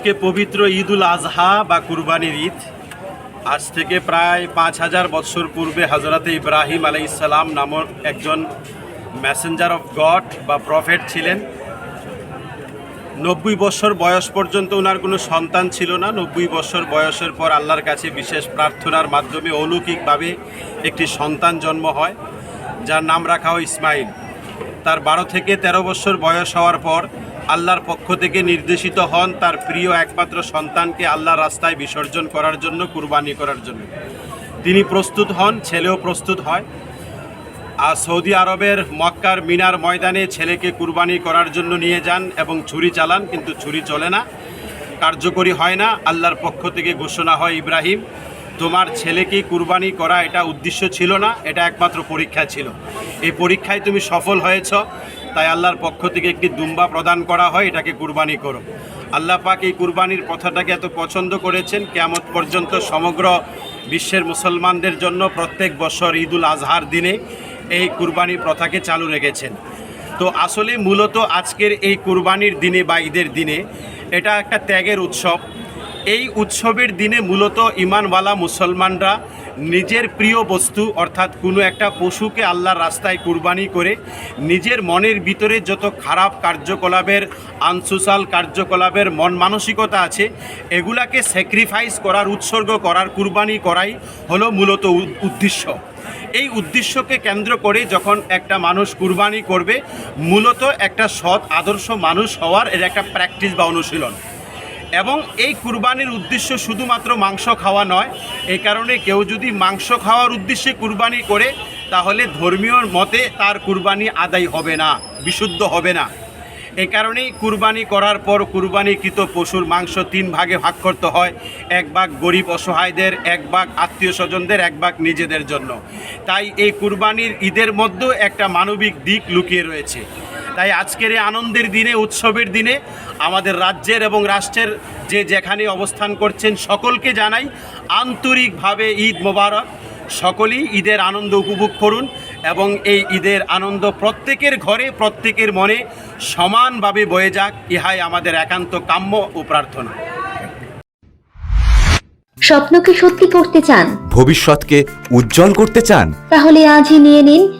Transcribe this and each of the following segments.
আজকে পবিত্র ঈদুল আজহা বা কুরবানির ঈদ। আজ থেকে প্রায় পাঁচ হাজার বৎসর পূর্বে হজরতে ইব্রাহিম আলাই ইসালাম নামক একজন মেসেঞ্জার অফ গড বা প্রফেট ছিলেন। নব্বই বছর বয়স পর্যন্ত ওনার কোনো সন্তান ছিল না। নব্বই বছর বয়সের পর আল্লাহর কাছে বিশেষ প্রার্থনার মাধ্যমে অলৌকিকভাবে একটি সন্তান জন্ম হয়, যার নাম রাখা হয় ইসমাইল। তার বারো থেকে ১৩ বছর বয়স হওয়ার পর আল্লাহর পক্ষ থেকে নির্দেশিত হন তার প্রিয় একমাত্র সন্তানকে আল্লাহর রাস্তায় বিসর্জন করার জন্য, কুরবানি করার জন্য। তিনি প্রস্তুত হন, ছেলেও প্রস্তুত হয়। আর সৌদি আরবের মক্কার মিনার ময়দানে ছেলেকে কুরবানি করার জন্য নিয়ে যান এবং ছুরি চালান, কিন্তু ছুরি চলে না। কার্যকরী হয় না, আল্লাহর পক্ষ থেকে ঘোষণা হয়, ইব্রাহিম, তোমার ছেলেকে কুরবানি করা এটা উদ্দেশ্য ছিল না, এটা একমাত্র পরীক্ষা ছিল। এই পরীক্ষায় তুমি সফল হয়েছ তাই আল্লাহর পক্ষ থেকে একটি দুম্বা প্রদান করা হয়, এটাকে কুরবানি করো। আল্লাহ পাক এই কুরবানির কথাটাকে এত পছন্দ করেছেন, কেয়ামত পর্যন্ত সমগ্র বিশ্বের মুসলমানদের জন্য প্রত্যেক বছর ঈদুল আজহার দিনে এই কুরবানি প্রথাকে চালু রেখেছেন। তো আসলে মূলত আজকের এই কুরবানির দিনে বা ঈদের দিনে এটা একটা ত্যাগের উৎসব। এই উৎসবের দিনে মূলত ইমানওয়ালা মুসলমানরা নিজের প্রিয় বস্তু, অর্থাৎ কোনো একটা পশুকে আল্লাহর রাস্তায় কুরবানি করে নিজের মনের ভিতরে যত খারাপ কার্যকলাপের আনসোশাল কার্যকলাপের মন মানসিকতা আছে, এগুলাকে স্যাক্রিফাইস করার, উৎসর্গ করার, কুরবানি করাই হলো মূলত উদ্দেশ্য। এই উদ্দেশ্যকে কেন্দ্র করে যখন একটা মানুষ কুরবানি করবে, মূলত একটা সৎ, আদর্শ মানুষ হওয়ার এর একটা প্র্যাকটিস বা অনুশীলন। এবং এই কুরবানির উদ্দেশ্য শুধুমাত্র মাংস খাওয়া নয় এই কারণে কেউ যদি মাংস খাওয়ার উদ্দেশ্যে কুরবানি করে, তাহলে ধর্মীয় মতে তার কুরবানি আদায় হবে না, বিশুদ্ধ হবে না। এই কারণেই কুরবানি করার পর কুরবানিকৃত পশুর মাংস তিন ভাগে ভাগ করতে হয়, এক ভাগ গরিব অসহায়দের, এক ভাগ আত্মীয় স্বজনদের, এক ভাগ নিজেদের জন্য। তাই এই কুরবানির ঈদের মধ্যেও একটা মানবিক দিক লুকিয়ে রয়েছে। তাই আজকের এই আনন্দের দিনে উৎসবের দিনে আমাদের রাজ্যের এবং রাষ্ট্রের যে যেখানে অবস্থান করছেন সকলকে জানাই আন্তরিকভাবে ঈদ মোবারক। সকলেই ঈদের আনন্দ উপভোগ করুন এবং এই ঈদের আনন্দ প্রত্যেকের ঘরে প্রত্যেকের মনে সমানভাবে বয়ে যাক ইহাই আমাদের একান্ত কাম্য ও প্রার্থনা। স্বপ্নকে সত্যি করতে চান? ভবিষ্যৎকে উজ্জ্বল করতে চান? তাহলে আজই নিয়ে নিন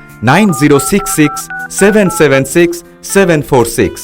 nine zero six six seven seven six seven four six